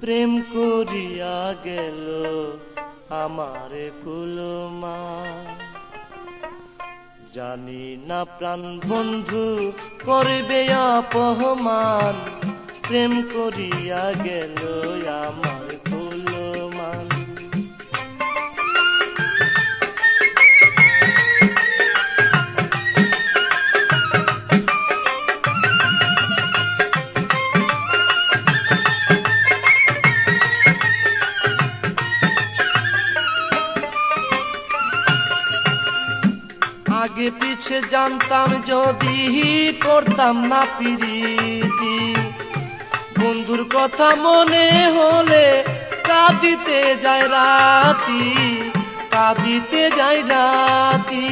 প্রেম করিয়া গেল আমার কুলমা। জানি না প্রাণ বন্ধু করবে অপমান, প্রেম করিয়া গেল আমার আগে পিছে জানতাম যদি করতাম না পিরিতি। বন্ধুর কথা মনে হলে কাঁদিতে যায় রাতি, কাঁদিতে যায় রাতি।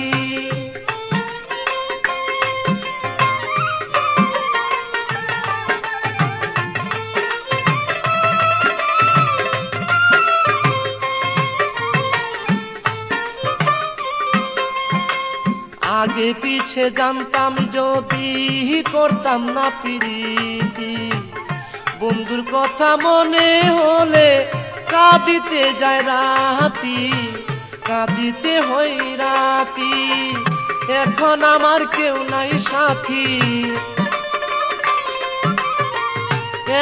আগে পিছে জানতাম যদি করতাম না পিরিতি। বন্ধুর কথা মনে হলে কাঁদিতে যায় রাতি, কাঁদিতে হই রাতি। এখন আমার কেউ নাই সাথী।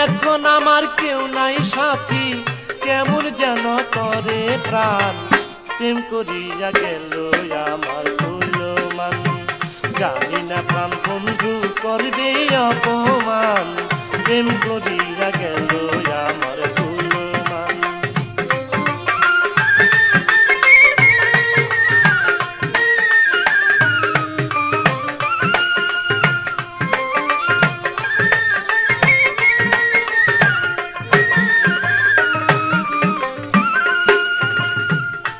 এখন আমার কেউ নাই সাথী, কেমন যেন করে প্রাণ। প্রেম করিয়া গেল আমার জানি না প্রাণ বন্ধু করবে অপমান। প্রেম করিয়া গেল আমার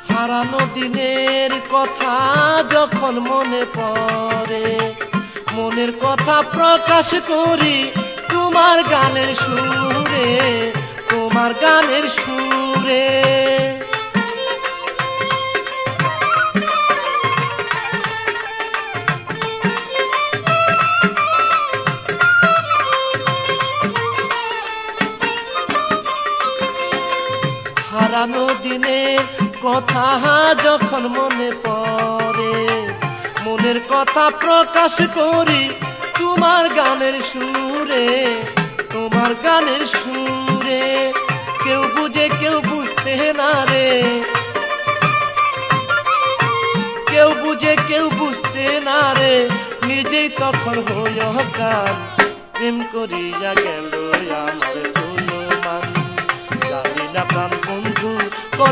হারানো দিনের কথা যখন মনে পড়ে, মনের কথা প্রকাশ করি তোমার গানের সুরে, তোমার গানের সুরে। হারানো দিনের কথা যখন মনে পড়ে, মনের কথা প্রকাশ করি তোমার গানের সুরে, তোমার গানের সুরে। কেউ বুঝে, কেউ বুঝতে না রে। কেউ বুঝে, কেউ বুঝতে না রে। নিজেই তখন হই গান প্রেম করিয়া গেল আমার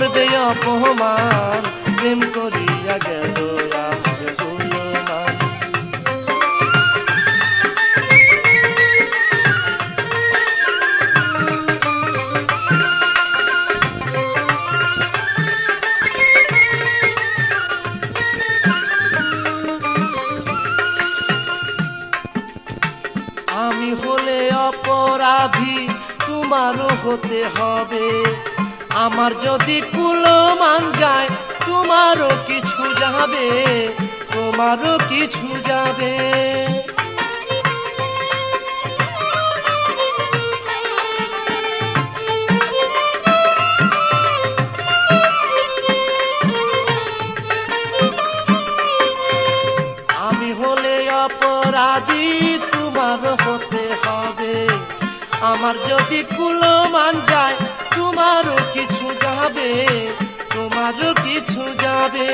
করবে অপমান প্রেম করিয়া গেল আমি হলে অপরাধী তোমারও হতে হবে। আমার যদি কুলমান যায় তোমারও কিছু যাবে, তোমারও কিছু যাবে। আমি হলে অপরাধী তোমার হতে হবে। আমার যদি কুলমান যায় তোমারও কিছু যাবে, তোমারও কিছু যাবে,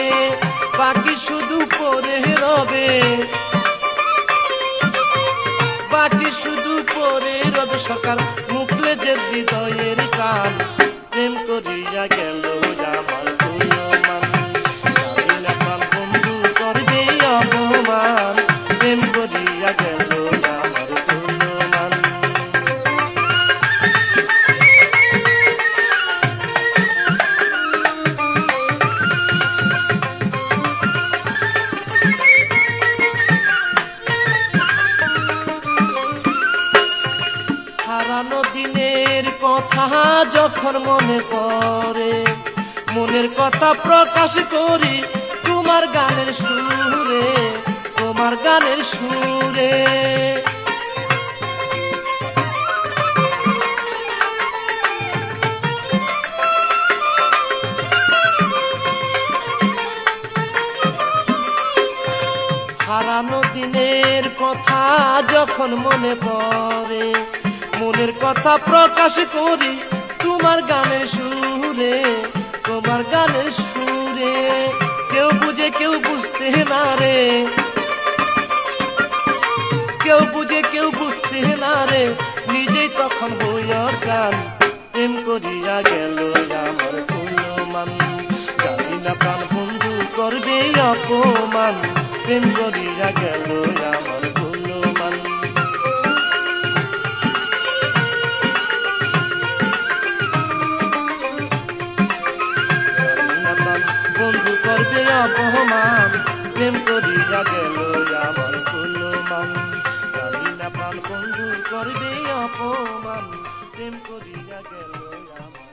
বাকি শুধু পরে রবে। বাকি শুধু পরে রবে সকাল, মুখলে যে হৃদয়ের কাল, প্রেম করিয়া গেল হারানো দিনের কথা যখন মনে পড়ে, মনের কথা প্রকাশ করি তোমার গানের সুরে, তোমার গানের সুরে। হারানো দিনের কথা যখন মনে পড়ে মনের কথা প্রকাশ করি তোমার গানের সুরে, তোমার গানের সুরে। কেউ বুঝে, কেউ বুঝতে না রে। কেউ বুঝে, কেউ বুঝতে না রে। নিজেই তখন হইয়া গান প্রেম করিয়া গেল আমার কুলমান জানি না প্রাণ বন্ধু করবে অপমান, প্রেম করিয়া গেল করবে অপমান, প্রেম করি গেল আমার কুলমান জানি না প্রাণ বন্ধু করবে অপমান, প্রেম করি গেল